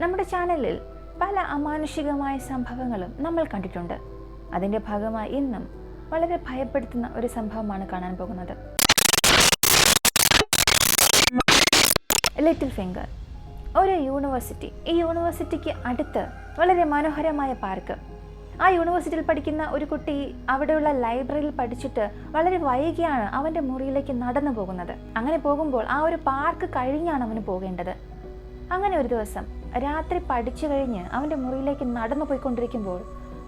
നമ്മുടെ ചാനലിൽ പല അമാനുഷികമായ സംഭവങ്ങളും നമ്മൾ കണ്ടിട്ടുണ്ട്. അതിന്റെ ഭാഗമായി ഇന്നും വളരെ ഭയപ്പെടുത്തുന്ന ഒരു സംഭവമാണ് കാണാൻ പോകുന്നത്. ലിറ്റിൽ ഫിംഗർ ഒരു യൂണിവേഴ്സിറ്റി ഈ യൂണിവേഴ്സിറ്റിക്ക് അടുത്ത് വളരെ മനോഹരമായ പാർക്ക് ആ യൂണിവേഴ്സിറ്റിയിൽ പഠിക്കുന്ന ഒരു കുട്ടി അവിടെയുള്ള ലൈബ്രറിയിൽ പഠിച്ചിട്ട് വളരെ വൈകിയാണ് അവന്റെ മുറിയിലേക്ക് നടന്നു പോകുന്നത്. അങ്ങനെ പോകുമ്പോൾ ആ ഒരു പാർക്ക് കഴിഞ്ഞാണ് അവന് പോകേണ്ടത്. അങ്ങനെ ഒരു ദിവസം രാത്രി പഠിച്ചു കഴിഞ്ഞ് അവന്റെ മുറിയിലേക്ക് നടന്നു പോയിക്കൊണ്ടിരിക്കുമ്പോൾ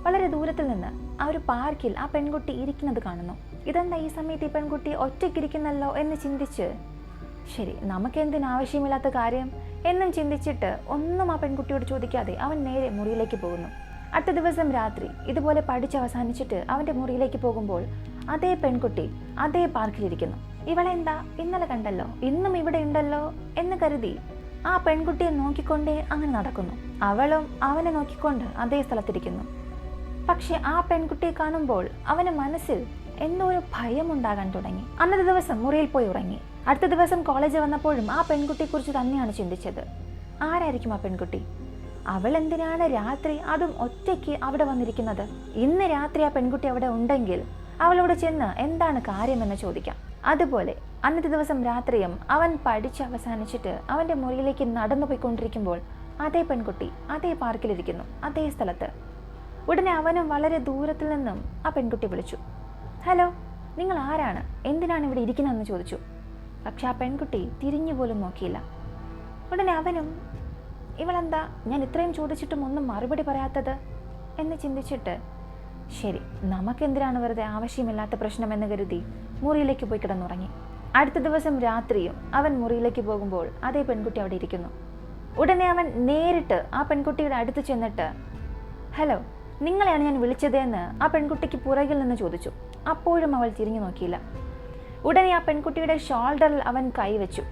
വളരെ ദൂരത്തിൽ നിന്ന് ആ ഒരു പാർക്കിൽ ആ പെൺകുട്ടി ഇരിക്കുന്നത് കാണുന്നു. ഇതെന്താ ഈ സമയത്ത് ഈ പെൺകുട്ടി ഒറ്റയ്ക്കിരിക്കുന്നല്ലോ? എന്ന് ചിന്തിച്ച് ശരി നമുക്ക് എന്തിനാവശ്യമില്ലാത്ത കാര്യം? എന്നും ചിന്തിച്ചിട്ട് ഒന്നും ആ പെൺകുട്ടിയോട് ചോദിക്കാതെ അവൻ നേരെ മുറിയിലേക്ക് പോകുന്നു. അടുത്ത ദിവസം രാത്രി ഇതുപോലെ പഠിച്ച് അവസാനിച്ചിട്ട് അവന്റെ മുറിയിലേക്ക് പോകുമ്പോൾ അതേ പെൺകുട്ടി അതേ പാർക്കിലിരിക്കുന്നു ഇവളെന്താ? ഇന്നലെ കണ്ടല്ലോ. ഇന്നും ഇവിടെ ഉണ്ടല്ലോ? എന്ന് കരുതി ആ പെൺകുട്ടിയെ നോക്കിക്കൊണ്ടേ അങ്ങനെ നടക്കുന്നു. അവളും അവനെ നോക്കിക്കൊണ്ട് അതേ സ്ഥലത്തിരിക്കുന്നു. പക്ഷെ ആ പെൺകുട്ടിയെ കാണുമ്പോൾ അവന് മനസ്സിൽ എന്തോ ഒരു ഭയം ഉണ്ടാകാൻ തുടങ്ങി. അന്നത്തെ ദിവസം മുറിയിൽ പോയി ഉറങ്ങി. അടുത്ത ദിവസം കോളേജിൽ വന്നപ്പോഴും ആ പെൺകുട്ടിയെക്കുറിച്ച് തന്നെയാണ് ചിന്തിച്ചത്. ആരായിരിക്കും ആ പെൺകുട്ടി? അവൾ എന്തിനാണ് രാത്രി അതും ഒറ്റയ്ക്ക് അവിടെ വന്നിരിക്കുന്നത്? ഇന്ന് രാത്രി ആ പെൺകുട്ടി അവിടെ ഉണ്ടെങ്കിൽ അവളോട് ചെന്ന് എന്താണ് കാര്യമെന്ന് ചോദിക്കാം. അതുപോലെ അന്നത്തെ ദിവസം രാത്രിയും അവൻ പഠിച്ച് അവസാനിച്ചിട്ട് അവന്റെ മുറിയിലേക്ക് നടന്നു പോയിക്കൊണ്ടിരിക്കുമ്പോൾ അതേ പെൺകുട്ടി അതേ പാർക്കിലിരിക്കുന്നു അതേ സ്ഥലത്ത്. ഉടനെ അവനും വളരെ ദൂരത്തിൽ നിന്നും ആ പെൺകുട്ടി വിളിച്ചു. ഹലോ നിങ്ങൾ ആരാണ്? എന്തിനാണ് ഇവിടെ ഇരിക്കുന്നതെന്ന് ചോദിച്ചു. പക്ഷെ ആ പെൺകുട്ടി തിരിഞ്ഞു പോലും നോക്കിയില്ല. ഉടനെ അവനും ഇവളെന്താ? ഞാൻ ഇത്രയും ചോദിച്ചിട്ടും ഒന്നും മറുപടി പറയാത്തത്? എന്ന് ചിന്തിച്ചിട്ട് ശരി നമുക്കെന്തിനാണ് വെറുതെ ആവശ്യമില്ലാത്ത പ്രശ്നമെന്ന് കരുതി മുറിയിലേക്ക് പോയി കിടന്നുറങ്ങി. അടുത്ത ദിവസം രാത്രിയും അവൻ മുറിയിലേക്ക് പോകുമ്പോൾ അതേ പെൺകുട്ടി അവിടെ ഇരിക്കുന്നു. ഉടനെ അവൻ നേരിട്ട് ആ പെൺകുട്ടിയുടെ അടുത്ത് ചെന്നിട്ട് ഹലോ നിങ്ങളെയാണ് ഞാൻ വിളിച്ചതെന്ന് ആ പെൺകുട്ടിക്ക് പുറകിൽ നിന്ന് ചോദിച്ചു. അപ്പോഴും അവൾ തിരിഞ്ഞു നോക്കിയില്ല. ഉടനെ ആ പെൺകുട്ടിയുടെ ഷോൾഡറിൽ അവൻ കൈവച്ചു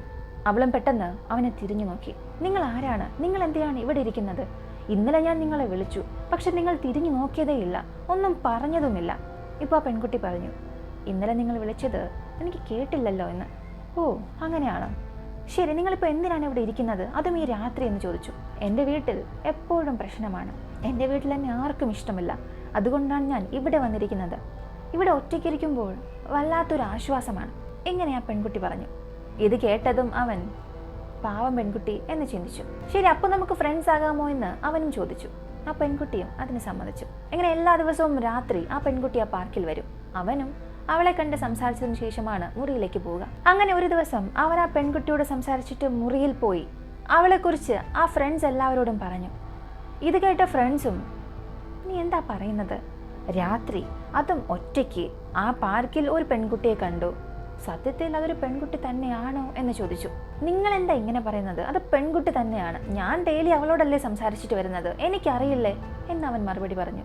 അവളും പെട്ടെന്ന് അവനെ തിരിഞ്ഞു നോക്കി. നിങ്ങൾ ആരാണ്? നിങ്ങൾ എന്തിനാണ് ഇവിടെ ഇരിക്കുന്നത്? ഇന്നലെ ഞാൻ നിങ്ങളെ വിളിച്ചു. പക്ഷെ നിങ്ങൾ തിരിഞ്ഞു നോക്കിയതേയില്ല. ഒന്നും പറഞ്ഞതുമില്ല. ഇപ്പോൾ ആ പെൺകുട്ടി പറഞ്ഞു ഇന്നലെ നിങ്ങൾ വിളിച്ചത് എനിക്ക് കേട്ടില്ലല്ലോ എന്ന്. ഓ അങ്ങനെയാണോ? ശരി നിങ്ങളിപ്പോൾ എന്തിനാണ് ഇവിടെ ഇരിക്കുന്നത്? അതും ഈ രാത്രി എന്ന് ചോദിച്ചു. എന്റെ വീട്ടിൽ എപ്പോഴും പ്രശ്നമാണ്. എന്റെ വീട്ടിൽ എന്നെ ആർക്കും ഇഷ്ടമില്ല. അതുകൊണ്ടാണ് ഞാൻ ഇവിടെ വന്നിരിക്കുന്നത്. ഇവിടെ ഒറ്റയ്ക്കിരിക്കുമ്പോൾ വല്ലാത്തൊരു ആശ്വാസമാണ്. ഇങ്ങനെ ആ പെൺകുട്ടി പറഞ്ഞു. ഇത് കേട്ടതും അവൻ പാവം പെൺകുട്ടി എന്ന് ചിന്തിച്ചു. ശരി അപ്പോൾ നമുക്ക് ഫ്രണ്ട്സ് ആകാമോ എന്ന് അവനും ചോദിച്ചു. ആ പെൺകുട്ടിയും അതിന് സമ്മതിച്ചു. ഇങ്ങനെ എല്ലാ ദിവസവും രാത്രി ആ പെൺകുട്ടി ആ പാർക്കിൽ വരും. അവനും അവളെ കണ്ട് സംസാരിച്ചതിന് ശേഷമാണ് മുറിയിലേക്ക് പോവുക. അങ്ങനെ ഒരു ദിവസം അവൻ ആ പെൺകുട്ടിയോട് സംസാരിച്ചിട്ട് മുറിയിൽ പോയി. അവളെക്കുറിച്ച് ആ ഫ്രണ്ട്സ് എല്ലാവരോടും പറഞ്ഞു. ഇത് കേട്ട ഫ്രണ്ട്സും നീ എന്താ പറയുന്നത്? രാത്രി അതും ഒറ്റയ്ക്ക് ആ പാർക്കിൽ ഒരു പെൺകുട്ടിയെ കണ്ടു. സത്യത്തിൽ അതൊരു പെൺകുട്ടി തന്നെയാണോ? എന്ന് ചോദിച്ചു. നിങ്ങൾ എന്താ ഇങ്ങനെ പറയുന്നത്? അത് പെൺകുട്ടി തന്നെയാണ്. ഞാൻ ഡെയിലി അവളോടല്ലേ സംസാരിച്ചിട്ട് വരുന്നത്. എനിക്കറിയില്ലേ? എന്ന് അവൻ മറുപടി പറഞ്ഞു.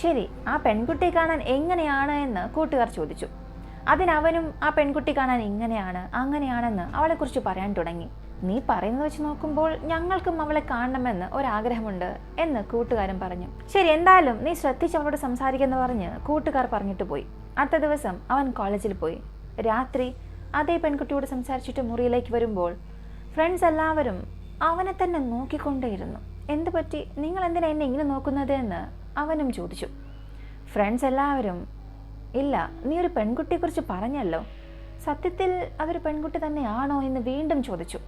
ശരി ആ പെൺകുട്ടി കാണാൻ എങ്ങനെയാണ് എന്ന് കൂട്ടുകാർ ചോദിച്ചു. അതിനവനും ആ പെൺകുട്ടി കാണാൻ ഇങ്ങനെയാണ് അങ്ങനെയാണെന്ന് അവളെക്കുറിച്ച് പറയാൻ തുടങ്ങി. നീ പറയുന്നത് വെച്ച് നോക്കുമ്പോൾ ഞങ്ങൾക്കും അവളെ കാണണമെന്ന് ഒരാഗ്രഹമുണ്ട് എന്ന് കൂട്ടുകാരൻ പറഞ്ഞു. ശരി എന്തായാലും നീ ശ്രദ്ധിച്ച് അവളോട് സംസാരിക്കുന്ന പറഞ്ഞ് കൂട്ടുകാർ പറഞ്ഞിട്ട് പോയി. അടുത്ത ദിവസം അവൻ കോളേജിൽ പോയി. രാത്രി അതേ പെൺകുട്ടിയോട് സംസാരിച്ചിട്ട് മുറിയിലേക്ക് വരുമ്പോൾ ഫ്രണ്ട്സ് എല്ലാവരും അവനെ തന്നെ നോക്കിക്കൊണ്ടേയിരുന്നു. എന്ത് പറ്റി നിങ്ങൾ എന്തിനാ എന്നെ ഇങ്ങനെ നോക്കുന്നത് എന്ന് അവനും ചോദിച്ചു ഫ്രണ്ട്സ് എല്ലാവരും ഇല്ല നീ ഒരു പെൺകുട്ടിയെക്കുറിച്ച് പറഞ്ഞല്ലോ. സത്യത്തിൽ അതൊരു പെൺകുട്ടി തന്നെയാണോ എന്ന് വീണ്ടും ചോദിച്ചു.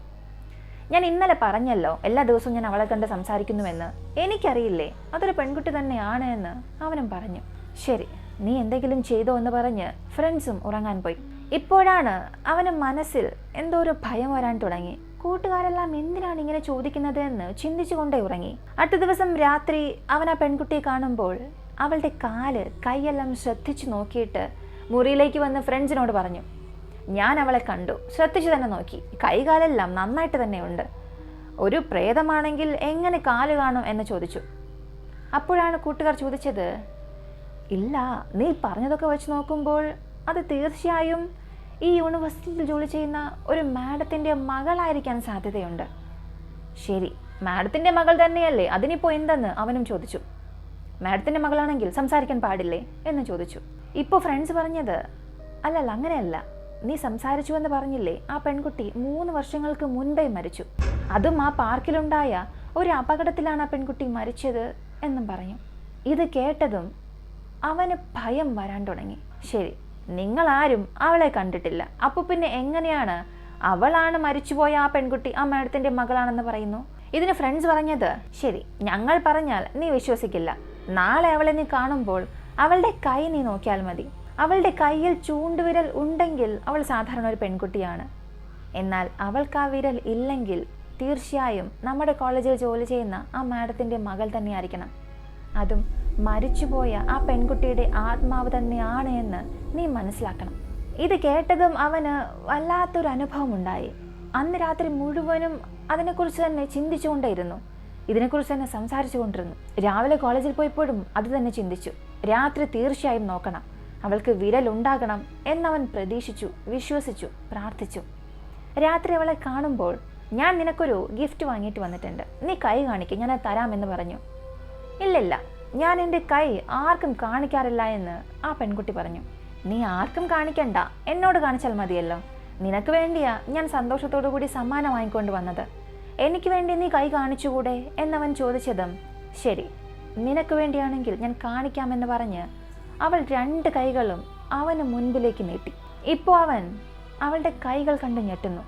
ഞാൻ ഇന്നലെ പറഞ്ഞല്ലോ എല്ലാ ദിവസവും ഞാൻ അവളെ കണ്ട് സംസാരിക്കുന്നുവെന്ന്. എനിക്കറിയില്ലേ അതൊരു പെൺകുട്ടി തന്നെയാണ് എന്ന് അവനും പറഞ്ഞു. ശരി നീ എന്തെങ്കിലും ചെയ്തോ എന്ന് പറഞ്ഞ് ഫ്രണ്ട്സും ഉറങ്ങാൻ പോയി. ഇപ്പോഴാണ് അവന് മനസ്സിൽ എന്തോ ഒരു ഭയം വരാൻ തുടങ്ങി. കൂട്ടുകാരെല്ലാം എന്തിനാണ് ഇങ്ങനെ ചോദിക്കുന്നത് എന്ന് ചിന്തിച്ചുകൊണ്ടേ ഉറങ്ങി. അടുത്ത ദിവസം രാത്രി അവൻ ആ പെൺകുട്ടിയെ കാണുമ്പോൾ അവളുടെ കാൽ കൈയെല്ലാം ശ്രദ്ധിച്ചു നോക്കിയിട്ട് മുറിയിലേക്ക് വന്ന് ഫ്രണ്ട്സിനോട് പറഞ്ഞു ഞാൻ അവളെ കണ്ടു. ശ്രദ്ധിച്ചു തന്നെ നോക്കി. കൈകാലെല്ലാം നന്നായിട്ട് തന്നെയുണ്ട്. ഒരു പ്രേതമാണെങ്കിൽ എങ്ങനെ കാൽ കാണും? എന്ന് ചോദിച്ചു. അപ്പോഴാണ് കൂട്ടുകാർ ചോദിച്ചത് ഇല്ല നീ പറഞ്ഞതൊക്കെ വെച്ച് നോക്കുമ്പോൾ അത് തീർച്ചയായും ഈ യൂണിവേഴ്സിറ്റിയിൽ ജോലി ചെയ്യുന്ന ഒരു മാഡത്തിന്റെ മകളായിരിക്കാൻ സാധ്യതയുണ്ട്. ശരി മാഡത്തിന്റെ മകൾ തന്നെയല്ലേ? അതിനിപ്പോൾ എന്തെന്ന് അവനും ചോദിച്ചു. മാഡത്തിന്റെ മകളാണെങ്കിൽ സംസാരിക്കാൻ പാടില്ലേ എന്ന് ചോദിച്ചു. ഇപ്പോൾ ഫ്രണ്ട്സ് പറഞ്ഞത് അല്ലല്ല അങ്ങനെയല്ല. നീ സംസാരിച്ചു എന്ന് പറഞ്ഞില്ലേ? ആ പെൺകുട്ടി മൂന്ന് വർഷങ്ങൾക്ക് മുൻപേ മരിച്ചു. അതും ആ പാർക്കിലുണ്ടായ ഒരു അപകടത്തിലാണ് ആ പെൺകുട്ടി മരിച്ചത് എന്നും പറഞ്ഞു. ഇത് കേട്ടതും അവന് ഭയം വരാൻ തുടങ്ങി. ശരി നിങ്ങളാരും അവളെ കണ്ടിട്ടില്ല. അപ്പോൾ പിന്നെ എങ്ങനെയാണ്? അവളാണ് മരിച്ചുപോയ ആ പെൺകുട്ടി ആ മാഡത്തിന്റെ മകളാണെന്ന് പറയുന്നു? ഇതിന് ഫ്രണ്ട്സ് പറഞ്ഞത് ശരി ഞങ്ങൾ പറഞ്ഞാൽ നീ വിശ്വസിക്കില്ല. നാളെ അവളെ നീ കാണുമ്പോൾ അവളുടെ കൈ നീ നോക്കിയാൽ മതി. അവളുടെ കയ്യിൽ ചൂണ്ടുവിരൽ ഉണ്ടെങ്കിൽ അവൾ സാധാരണ ഒരു പെൺകുട്ടിയാണ്. എന്നാൽ അവൾക്ക് ആ വിരൽ ഇല്ലെങ്കിൽ തീർച്ചയായും നമ്മുടെ കോളേജിൽ ജോലി ചെയ്യുന്ന ആ മാഡത്തിന്റെ മകൾ തന്നെയായിരിക്കണം. അതും മരിച്ചുപോയ ആ പെൺകുട്ടിയുടെ ആത്മാവ് തന്നെയാണ് എന്ന് നീ മനസ്സിലാക്കണം. ഇത് കേട്ടതും അവന് വല്ലാത്തൊരു അനുഭവം ഉണ്ടായി അന്ന് രാത്രി മുഴുവനും അതിനെക്കുറിച്ച് തന്നെ ചിന്തിച്ചുകൊണ്ടേയിരുന്നു. ഇതിനെക്കുറിച്ച് തന്നെ സംസാരിച്ചു കൊണ്ടിരുന്നു രാവിലെ കോളേജിൽ പോയപ്പോഴും അത് തന്നെ ചിന്തിച്ചു. രാത്രി തീർച്ചയായും നോക്കണം. അവൾക്ക് വിരലുണ്ടാകണം എന്നവൻ പ്രതീക്ഷിച്ചു വിശ്വസിച്ചു പ്രാർത്ഥിച്ചു. രാത്രി അവളെ കാണുമ്പോൾ ഞാൻ നിനക്കൊരു ഗിഫ്റ്റ് വാങ്ങിയിട്ട് വന്നിട്ടുണ്ട്. നീ കൈ കാണിക്കും ഞാൻ തരാമെന്ന് പറഞ്ഞു. ഇല്ലില്ല ഞാൻ എന്റെ കൈ ആർക്കും കാണിക്കാറില്ല എന്ന് ആ പെൺകുട്ടി പറഞ്ഞു. നീ ആർക്കും കാണിക്കണ്ട എന്നോട് കാണിച്ചാൽ മതിയല്ലോ. നിനക്ക് വേണ്ടിയാ ഞാൻ സന്തോഷത്തോടു കൂടി സമ്മാനം വാങ്ങിക്കൊണ്ട് വന്നത്. എനിക്ക് വേണ്ടി നീ കൈ കാണിച്ചുകൂടെ എന്നവൻ ചോദിച്ചതും ശരി നിനക്ക് വേണ്ടിയാണെങ്കിൽ ഞാൻ കാണിക്കാമെന്ന് പറഞ്ഞ് അവൾ രണ്ട് കൈകളും അവന് മുൻപിലേക്ക് നീട്ടി. ഇപ്പോൾ അവൻ അവളുടെ കൈകൾ കണ്ട് ഞെട്ടുന്നു.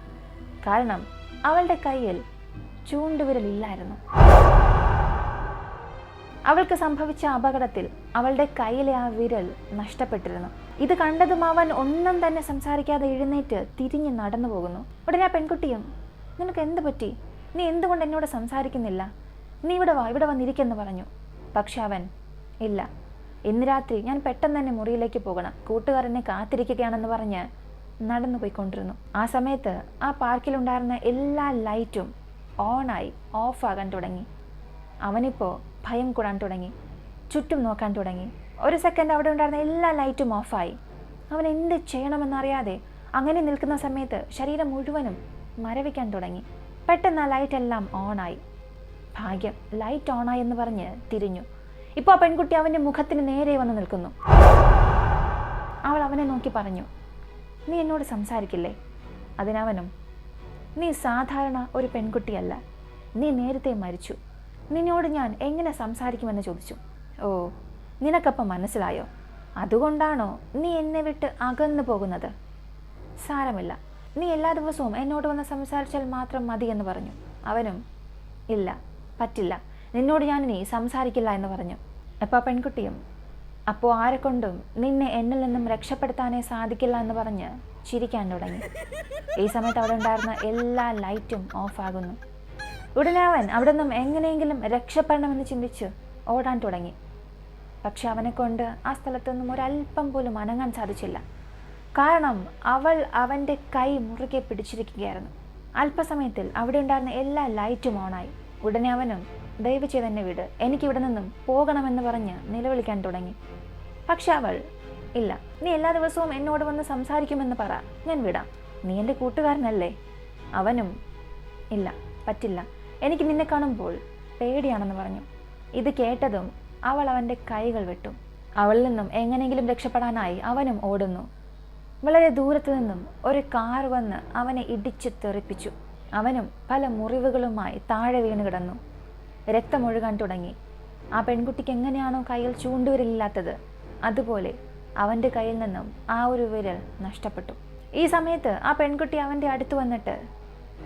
കാരണം അവളുടെ കയ്യിൽ ചൂണ്ടുവിരലില്ലായിരുന്നു. അവൾക്ക് സംഭവിച്ച അപകടത്തിൽ അവളുടെ കയ്യിലെ ആ വിരൽ നഷ്ടപ്പെട്ടിരുന്നു. ഇത് കണ്ടതും അവൻ ഒന്നും തന്നെ സംസാരിക്കാതെ എഴുന്നേറ്റ് തിരിഞ്ഞ് നടന്നു പോകുന്നു. ഉടനെ ആ പെൺകുട്ടിയും നിനക്ക് എന്ത് പറ്റി? നീ എന്തുകൊണ്ട് എന്നോട് സംസാരിക്കുന്നില്ല? നീ ഇവിടെ വാ ഇവിടെ വന്നിരിക്കെന്ന് പറഞ്ഞു. പക്ഷെ അവൻ ഇല്ല ഇന്ന് രാത്രി ഞാൻ പെട്ടെന്ന് തന്നെ മുറിയിലേക്ക് പോകണം. കൂട്ടുകാരനെ കാത്തിരിക്കുകയാണെന്ന് പറഞ്ഞ് നടന്നു പോയിക്കൊണ്ടിരുന്നു. ആ സമയത്ത് ആ പാർക്കിലുണ്ടായിരുന്ന എല്ലാ ലൈറ്റും ഓണായി ഓഫാകാൻ തുടങ്ങി. അവനിപ്പോൾ ഭയം കൂടാൻ തുടങ്ങി. ചുറ്റും നോക്കാൻ തുടങ്ങി. ഒരു സെക്കൻഡ് അവിടെ ഉണ്ടായിരുന്ന എല്ലാ ലൈറ്റും ഓഫായി അവൻ എന്ത് ചെയ്യണമെന്നറിയാതെ അങ്ങനെ നിൽക്കുന്ന സമയത്ത് ശരീരം മുഴുവനും മരവിക്കാൻ തുടങ്ങി. പെട്ടെന്ന് ആ ലൈറ്റ് എല്ലാം ഓണായി ഭാഗ്യം ലൈറ്റ് ഓണായി എന്ന് പറഞ്ഞ് തിരിഞ്ഞു. ഇപ്പോൾ ആ പെൺകുട്ടി അവന്റെ മുഖത്തിന് നേരെ വന്ന് നിൽക്കുന്നു. അവൾ അവനെ നോക്കി പറഞ്ഞു നീ എന്നോട് സംസാരിക്കില്ലേ? അതിനവനും നീ സാധാരണ ഒരു പെൺകുട്ടിയല്ല. നീ നേരത്തെ മരിച്ചു. നിന്നോട് ഞാൻ എങ്ങനെ സംസാരിക്കുമെന്ന് ചോദിച്ചു. ഓ നിനക്കപ്പം മനസ്സിലായോ? അതുകൊണ്ടാണോ നീ എന്നെ വിട്ട് അകന്നു പോകുന്നത്? സാരമില്ല. നീ എല്ലാ ദിവസവും എന്നോട് വന്ന് സംസാരിച്ചാൽ മാത്രം മതി എന്ന് പറഞ്ഞു. അവനും ഇല്ല പറ്റില്ല. നിന്നോട് ഞാൻ ഇനി സംസാരിക്കില്ല എന്ന് പറഞ്ഞു. അപ്പോൾ പെൺകുട്ടിയും? അപ്പോൾ ആരെക്കൊണ്ടും നിന്നെ എന്നിൽ നിന്നും രക്ഷപ്പെടുത്താനേ സാധിക്കില്ല എന്ന് പറഞ്ഞ് ചിരിക്കാൻ തുടങ്ങി. ഈ സമയത്ത് അവിടെ ഉണ്ടായിരുന്ന എല്ലാ ലൈറ്റും ഓഫാകുന്നു ഉടനെ അവൻ അവിടെ നിന്നും എങ്ങനെയെങ്കിലും രക്ഷപ്പെടണമെന്ന് ചിന്തിച്ച്. ഓടാൻ തുടങ്ങി. പക്ഷെ അവനെ കൊണ്ട് ആ സ്ഥലത്തൊന്നും ഒരല്പം പോലും അനങ്ങാൻ സാധിച്ചില്ല. കാരണം അവൾ അവന്റെ കൈ മുറുകെ പിടിച്ചിരിക്കുകയായിരുന്നു. അല്പസമയത്തിൽ അവിടെ ഉണ്ടായിരുന്ന എല്ലാ ലൈറ്റും ഓണായി. ഉടനെ അവനും ദയവ് ചെയ്ത് എന്നെ വിട്. എനിക്കിവിടെ നിന്നും പോകണമെന്ന് പറഞ്ഞ് നിലവിളിക്കാൻ തുടങ്ങി. പക്ഷെ അവൾ ഇല്ല നീ എല്ലാ ദിവസവും എന്നോട് വന്ന് സംസാരിക്കുമെന്ന് പറ. ഞാൻ വിടാം. നീ എന്റെ കൂട്ടുകാരനല്ലേ? അവനും ഇല്ല പറ്റില്ല. എനിക്ക് നിന്നെ കാണുമ്പോൾ പേടിയാണെന്ന് പറഞ്ഞു. ഇത് കേട്ടതും അവൾ അവന്റെ കൈകൾ വെട്ടും. അവളിൽ നിന്നും എങ്ങനെയെങ്കിലും രക്ഷപ്പെടാനായി അവനും ഓടുന്നു. വളരെ ദൂരത്തു നിന്നും ഒരു കാർ വന്ന് അവനെ ഇടിച്ച് തെറിപ്പിച്ചു. അവനും പല മുറിവുകളുമായി താഴെ വീണ് കിടന്നു. രക്തമൊഴുകാൻ തുടങ്ങി. ആ പെൺകുട്ടിക്ക് എങ്ങനെയാണോ കയ്യിൽ ചൂണ്ടുവിരലില്ലാത്തത്. അതുപോലെ അവന്റെ കയ്യിൽ നിന്നും ആ ഒരു വിരൽ നഷ്ടപ്പെട്ടു. ഈ സമയത്ത് ആ പെൺകുട്ടി അവന്റെ അടുത്ത് വന്നിട്ട്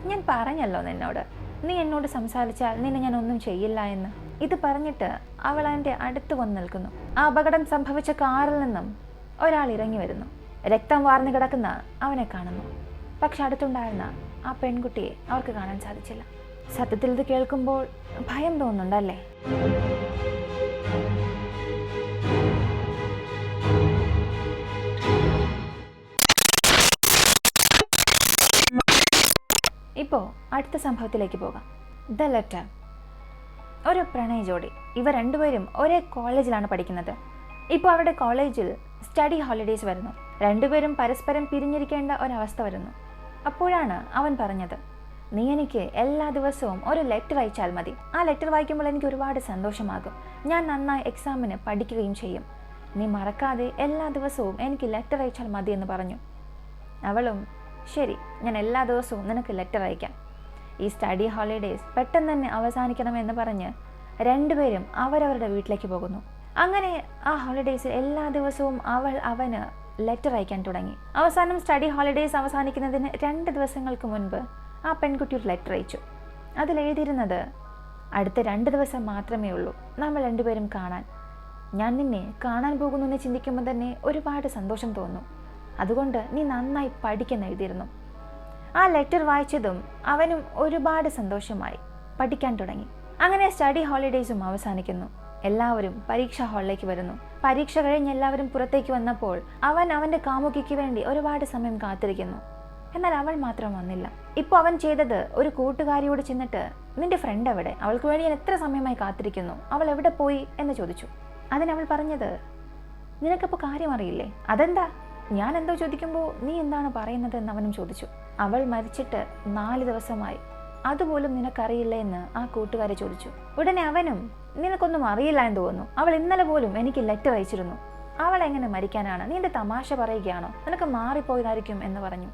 ഞാൻ പറഞ്ഞല്ലോ നിന്നോട്. നീ എന്നോട് സംസാരിച്ചാൽ നിന്നെ ഞാൻ ഒന്നും ചെയ്യില്ല എന്ന്. ഇത് പറഞ്ഞിട്ട് അവൾ എന്റെ അടുത്ത് വന്ന് നിൽക്കുന്നു. ആ അപകടം സംഭവിച്ച കാറിൽ നിന്നും ഒരാൾ ഇറങ്ങി വരുന്നു. രക്തം വാർന്നു കിടക്കുന്ന അവനെ കാണുന്നു. പക്ഷെ അടുത്തുണ്ടായിരുന്ന ആ പെൺകുട്ടിയെ അവർക്ക് കാണാൻ സാധിച്ചില്ല. സത്യത്തിൽ ഇത് കേൾക്കുമ്പോൾ ഭയം തോന്നുന്നുണ്ടല്ലേ? ഇപ്പോൾ അടുത്ത സംഭവത്തിലേക്ക് പോകാം. The letter. ഒരു പ്രണയ ജോഡി. ഇവർ രണ്ടുപേരും ഒരേ കോളേജിലാണ് പഠിക്കുന്നത്. ഇപ്പോൾ അവരുടെ കോളേജിൽ സ്റ്റഡി ഹോളിഡേയ്സ് വരുന്നു. രണ്ടുപേരും പരസ്പരം പിരിഞ്ഞിരിക്കേണ്ട ഒരവസ്ഥ വരുന്നു. അപ്പോഴാണ് അവൻ പറഞ്ഞത് നീ എനിക്ക് എല്ലാ ദിവസവും ഒരു ലെറ്റർ അയച്ചാൽ മതി. ആ ലെറ്റർ വായിക്കുമ്പോൾ എനിക്ക് ഒരുപാട് സന്തോഷമാകും. ഞാൻ നന്നായി എക്സാമിന് പഠിക്കുകയും ചെയ്യും. നീ മറക്കാതെ എല്ലാ ദിവസവും എനിക്ക് ലെറ്റർ അയച്ചാൽ മതി എന്ന് പറഞ്ഞു. അവളും ശരി ഞാൻ എല്ലാ ദിവസവും നിനക്ക് ലെറ്റർ അയക്കാം. ഈ സ്റ്റഡി ഹോളിഡേയ്സ് പെട്ടെന്ന് തന്നെ അവസാനിക്കണമെന്ന് പറഞ്ഞ് രണ്ടുപേരും അവരവരുടെ വീട്ടിലേക്ക് പോകുന്നു. അങ്ങനെ ആ ഹോളിഡേയ്സിൽ എല്ലാ ദിവസവും അവൾ അവന് ലെറ്റർ അയക്കാൻ തുടങ്ങി. അവസാനം സ്റ്റഡി ഹോളിഡേയ്സ് അവസാനിക്കുന്നതിന് രണ്ട് ദിവസങ്ങൾക്ക് മുൻപ് ആ പെൺകുട്ടി ഒരു ലെറ്റർ അയച്ചു. അതിൽ എഴുതിയിരുന്നത് അടുത്ത രണ്ട് ദിവസം മാത്രമേ ഉള്ളൂ നമ്മൾ രണ്ടുപേരും കാണാൻ. ഞാൻ നിന്നെ കാണാൻ പോകുന്നു എന്ന് ചിന്തിക്കുമ്പോൾ തന്നെ ഒരുപാട് സന്തോഷം തോന്നും. അതുകൊണ്ട് നീ നന്നായി പഠിക്കുന്നെഴുതിയിരുന്നു ആ ലെറ്റർ വായിച്ചതും അവനും ഒരുപാട് സന്തോഷമായി. പഠിക്കാൻ തുടങ്ങി. അങ്ങനെ സ്റ്റഡി ഹോളിഡേയ്സും അവസാനിക്കുന്നു. എല്ലാവരും പരീക്ഷാ ഹാളിലേക്ക് വരുന്നു. പരീക്ഷ കഴിഞ്ഞ് എല്ലാവരും പുറത്തേക്ക് വന്നപ്പോൾ അവൻ അവന്റെ കാമുകിക്ക് വേണ്ടി ഒരുപാട് സമയം കാത്തിരിക്കുന്നു. എന്നാൽ അവൾ മാത്രം വന്നില്ല. ഇപ്പോൾ അവൻ ചെയ്തത് ഒരു കൂട്ടുകാരിയോട് ചെന്നിട്ട് നിന്റെ ഫ്രണ്ട് എവിടെ? അവൾക്ക് വേണ്ടി ഞാൻ എത്ര സമയമായി കാത്തിരിക്കുന്നു? അവൾ എവിടെ പോയി? എന്ന് ചോദിച്ചു. അതിനവൾ പറഞ്ഞത് നിനക്കപ്പോൾ കാര്യം അറിയില്ലേ? അതെന്താ? ഞാൻ എന്തോ ചോദിക്കുമ്പോൾ നീ എന്താണ് പറയുന്നത് എന്ന് അവനും ചോദിച്ചു. അവൾ മരിച്ചിട്ട് നാല് ദിവസമായി. അതുപോലും നിനക്കറിയില്ല എന്ന് ആ കൂട്ടുകാരെ ചോദിച്ചു. ഉടനെ അവനും നിനക്കൊന്നും അറിയില്ല എന്ന് തോന്നുന്നു. അവൾ ഇന്നലെ പോലും എനിക്ക് ലെറ്റർ അയച്ചിരുന്നു. അവൾ എങ്ങനെ മരിക്കാനാണ്? നീ എന്റെ തമാശ പറയുകയാണോ? നിനക്ക് മാറിപ്പോയതായിരിക്കും എന്ന് പറഞ്ഞു.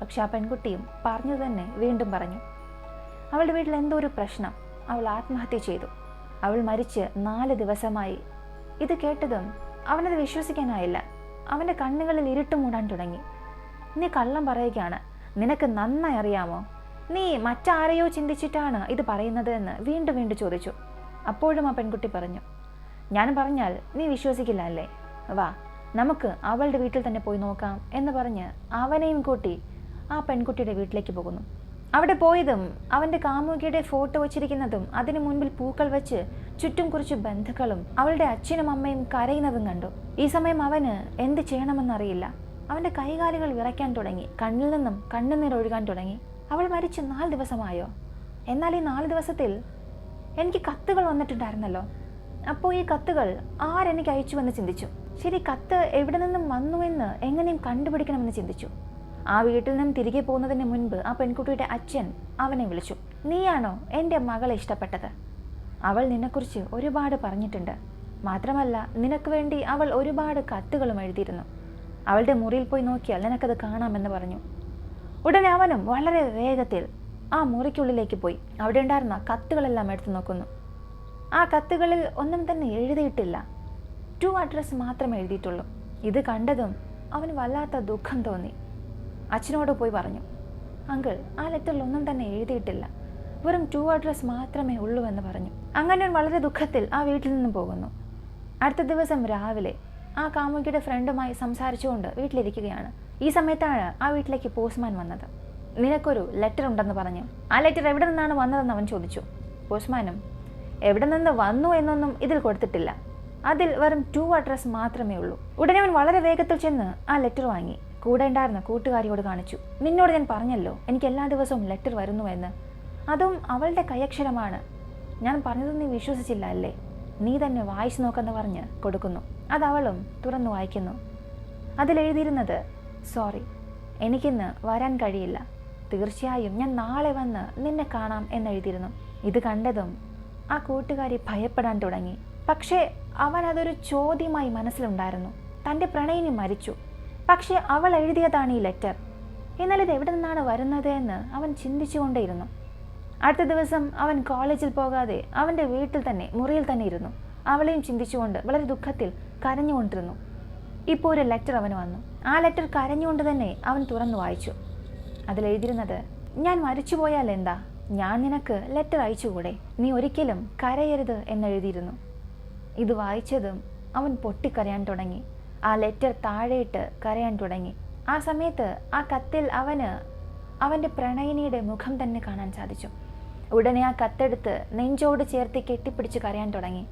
പക്ഷെ ആ പെൺകുട്ടിയും പറഞ്ഞു തന്നെ വീണ്ടും പറഞ്ഞു. അവളുടെ വീട്ടിൽ എന്തോ ഒരു പ്രശ്നം. അവൾ ആത്മഹത്യ ചെയ്തു. അവൾ മരിച്ച് നാല് ദിവസമായി. ഇത് കേട്ടതും അവനത് വിശ്വസിക്കാനായില്ല. അവന്റെ കണ്ണുകളിൽ ഇരുട്ട് മൂടാൻ തുടങ്ങി. നീ കള്ളം പറയുകയാണ്. നിനക്ക് നന്നായി അറിയാമോ? നീ മറ്റാരെയോ ചിന്തിച്ചിട്ടാണ് ഇത് പറയുന്നത് എന്ന് വീണ്ടും വീണ്ടും ചോദിച്ചു. അപ്പോഴും ആ പെൺകുട്ടി പറഞ്ഞു ഞാൻ പറഞ്ഞാൽ നീ വിശ്വസിക്കില്ല അല്ലേ? വാ നമുക്ക് അവളുടെ വീട്ടിൽ തന്നെ പോയി നോക്കാം എന്ന് പറഞ്ഞ് അവനെയും കൂട്ടി ആ പെൺകുട്ടിയുടെ വീട്ടിലേക്ക് പോകുന്നു. അവിടെ പോയതും അവന്റെ കാമുകിയുടെ ഫോട്ടോ വച്ചിരിക്കുന്നതും അതിനു മുൻപിൽ പൂക്കൾ വെച്ച് ചുറ്റും കുറച്ച് ബന്ധുക്കളും അവളുടെ അച്ഛനും അമ്മയും കരയുന്നതും കണ്ടു. ഈ സമയം അവന് എന്ത് ചെയ്യണമെന്നറിയില്ല. അവന്റെ കൈകാലുകൾ വിറയ്ക്കാൻ തുടങ്ങി. കണ്ണിൽ നിന്നും കണ്ണുനീർ ഒഴുകാൻ തുടങ്ങി. അവൾ മരിച്ച് നാല് ദിവസമായോ? എന്നാൽ ഈ നാല് ദിവസത്തിൽ എനിക്ക് കത്തുകൾ വന്നിട്ടുണ്ടായിരുന്നല്ലോ. അപ്പോൾ ഈ കത്തുകൾ ആരെനിക്ക് അയച്ചുവെന്ന് ചിന്തിച്ചു. ശരി കത്ത് എവിടെ നിന്നും വന്നുവെന്ന് എങ്ങനെയും കണ്ടുപിടിക്കണമെന്ന് ചിന്തിച്ചു. ആ വീട്ടിൽ നിന്നും തിരികെ പോകുന്നതിന് മുൻപ് ആ പെൺകുട്ടിയുടെ അച്ഛൻ അവനെ വിളിച്ചു. നീയാണോ എന്റെ മകളെ ഇഷ്ടപ്പെട്ടത്? അവൾ നിന്നെക്കുറിച്ച് ഒരുപാട് പറഞ്ഞിട്ടുണ്ട്. മാത്രമല്ല നിനക്ക് വേണ്ടി അവൾ ഒരുപാട് കത്തുകളും എഴുതിയിരുന്നു. അവളുടെ മുറിയിൽ പോയി നോക്കിയാൽ നിനക്കത് കാണാമെന്ന് പറഞ്ഞു. ഉടനെ അവനും വളരെ വേഗത്തിൽ ആ മുറിക്കുള്ളിലേക്ക് പോയി. അവിടെ ഉണ്ടായിരുന്ന കത്തുകളെല്ലാം എടുത്തു നോക്കുന്നു. ആ കത്തുകളിൽ ഒന്നും തന്നെ എഴുതിയിട്ടില്ല. ടു അഡ്രസ്സ് മാത്രമേ എഴുതിയിട്ടുള്ളൂ. ഇത് കണ്ടതും അവന് വല്ലാത്ത ദുഃഖം തോന്നി. അച്ഛനോട് പോയി പറഞ്ഞു. അങ്കിൾ ആ ലെറ്ററിൽ ഒന്നും തന്നെ എഴുതിയിട്ടില്ല. വെറും ടു അഡ്രസ്സ് മാത്രമേ ഉള്ളൂ എന്ന് പറഞ്ഞു. അങ്ങനെ വളരെ ദുഃഖത്തിൽ ആ വീട്ടിൽ നിന്നും പോകുന്നു. അടുത്ത ദിവസം രാവിലെ ആ കാമുകിയുടെ ഫ്രണ്ടുമായി സംസാരിച്ചുകൊണ്ട് വീട്ടിലിരിക്കുകയാണ്. ഈ സമയത്താണ് ആ വീട്ടിലേക്ക് പോസ്റ്റ്മാൻ വന്നത്. നിനക്കൊരു ലെറ്റർ ഉണ്ടെന്ന് പറഞ്ഞു. ആ ലെറ്റർ എവിടെ നിന്നാണ് വന്നതെന്ന് അവൻ ചോദിച്ചു. പോസ്റ്റ്മാനും എവിടെ നിന്ന് വന്നു എന്നൊന്നും ഇതിൽ കൊടുത്തിട്ടില്ല. അതിൽ വെറും ടു അഡ്രസ് മാത്രമേ ഉള്ളൂ. ഉടനെ അവൻ വളരെ വേഗത്തിൽ ചെന്ന് ആ ലെറ്റർ വാങ്ങി. കൂടെ ഉണ്ടായിരുന്ന കൂട്ടുകാരിയോട് കാണിച്ചു. നിന്നോട് ഞാൻ പറഞ്ഞല്ലോ എനിക്ക് എല്ലാ ദിവസവും ലെറ്റർ വരുന്നു എന്ന്. അതും അവളുടെ കൈയക്ഷരമാണ്. ഞാൻ പറഞ്ഞത് നീ വിശ്വസിച്ചില്ല അല്ലേ നീ തന്നെ വായിച്ചു നോക്കെന്ന് പറഞ്ഞ് കൊടുക്കുന്നു. അത് അവളും തുറന്നു വായിക്കുന്നു. അതിലെഴുതിയിരുന്നത് സോറി എനിക്കിന്ന് വരാൻ കഴിയില്ല. തീർച്ചയായും ഞാൻ നാളെ വന്ന് നിന്നെ കാണാം എന്നെഴുതിയിരുന്നു. ഇത് കണ്ടതും ആ കൂട്ടുകാരി ഭയപ്പെടാൻ തുടങ്ങി. പക്ഷേ അവൻ അതൊരു ചോദ്യമായി മനസ്സിലുണ്ടായിരുന്നു. തന്റെ പ്രണയിനി മരിച്ചു. പക്ഷേ അവൾ എഴുതിയതാണ് ഈ ലെറ്റർ. എന്നാൽ ഇത് എവിടെ നിന്നാണ് വരുന്നത് എന്ന് അവൻ ചിന്തിച്ചുകൊണ്ടേയിരുന്നു. അടുത്ത ദിവസം അവൻ കോളേജിൽ പോകാതെ അവന്റെ വീട്ടിൽ തന്നെ മുറിയിൽ തന്നെ ഇരുന്നു. അവളെയും ചിന്തിച്ചുകൊണ്ട് വളരെ ദുഃഖത്തിൽ കരഞ്ഞുകൊണ്ടിരുന്നു. ഇപ്പോൾ ഒരു ലെറ്റർ അവന് വന്നു. ആ ലെറ്റർ കരഞ്ഞുകൊണ്ട് തന്നെ അവൻ തുറന്നു വായിച്ചു. അതിലെഴുതിയിരുന്നത് ഞാൻ മരിച്ചുപോയാൽ എന്താ? ഞാൻ നിനക്ക് ലെറ്റർ അയച്ചുകൂടെ? നീ ഒരിക്കലും കരയരുത് എന്നെഴുതിയിരുന്നു ഇത് വായിച്ചതും അവൻ പൊട്ടിക്കരയാൻ തുടങ്ങി. ആ ലെറ്റർ താഴെയിട്ട് കരയാൻ തുടങ്ങി. ആ സമയത്ത് ആ കത്തിൽ അവന് അവന്റെ പ്രണയിനിയുടെ മുഖം തന്നെ കാണാൻ സാധിച്ചു. ഉടനെ ആ കത്തെടുത്ത് നെഞ്ചോട് ചേർത്ത് കെട്ടിപ്പിടിച്ച് കരയാൻ തുടങ്ങി.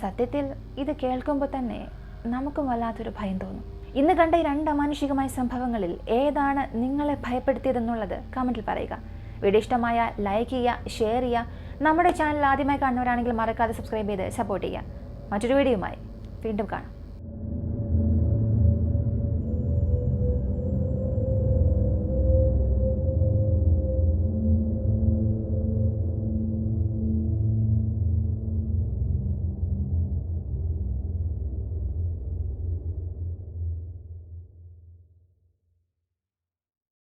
സത്യത്തിൽ ഇത് കേൾക്കുമ്പോൾ തന്നെ നമുക്കും വല്ലാത്തൊരു ഭയം തോന്നും. ഇന്ന് കണ്ട ഈ രണ്ട് അമാനുഷികമായ സംഭവങ്ങളിൽ ഏതാണ് നിങ്ങളെ ഭയപ്പെടുത്തിയതെന്നുള്ളത് കമന്റിൽ പറയുക. വീഡിയോ ഇഷ്ടമായ ലൈക്ക് ചെയ്യുക ഷെയർ ചെയ്യുക. നമ്മുടെ ചാനൽ ആദ്യമായി കാണുന്നവരാണെങ്കിൽ മറക്കാതെ സബ്സ്ക്രൈബ് ചെയ്ത് സപ്പോർട്ട് ചെയ്യുക. മറ്റൊരു വീഡിയോയുമായി വീണ്ടും കാണാം.